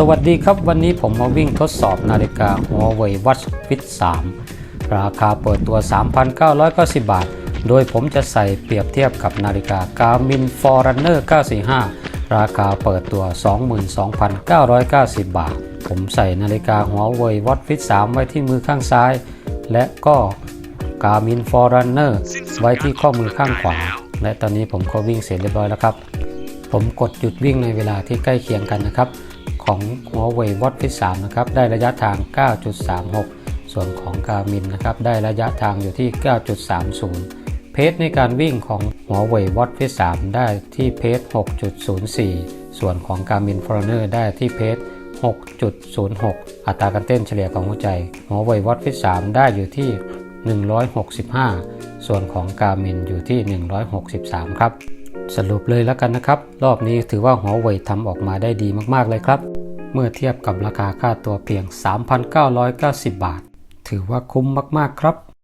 สวัสดีครับวันนี้ผมมาวิ่งทดสอบนาฬิกา Huawei Watch Fit 3 ราคาเปิดตัว 3,990 บาท โดยผมจะใส่เปรียบเทียบกับนาฬิกา Garmin Forerunner 945 ราคาเปิดตัว 22,990 บาท ผมใส่นาฬิกา Huawei Watch Fit 3 ไว้ที่มือข้างซ้าย และก็ Garmin Forerunner ไว้ที่ข้อมือข้างขวา และตอนนี้ผมก็วิ่งเสร็จเรียบร้อยแล้วครับ ผมกดหยุดวิ่งในเวลาที่ใกล้เคียงกันนะครับ ของ Huawei Watch Fit 3นะครับได้ระยะทาง 9.36 ส่วนของ Garmin นะครับได้ระยะทางอยู่ที่ 9.30 เพจในการวิ่งของ Huawei Watch Fit 3ได้ที่เพจ6.04 ส่วนของ Garmin Forerunner ได้ที่เพจ6.06 อัตราการเต้นเฉลี่ยของหัวใจ Huawei Watch Fit 3ได้อยู่ที่ 165 ส่วนของ Garmin อยู่ที่ 163 ครับ สรุปเลยแล้วกันนะครับ รอบนี้ถือว่าหัวเว่ยทำออกมาได้ดีมากๆเลยครับ เมื่อเทียบกับราคาค่าตัวเพียง 3,990 บาท ถือว่าคุ้มมากๆครับ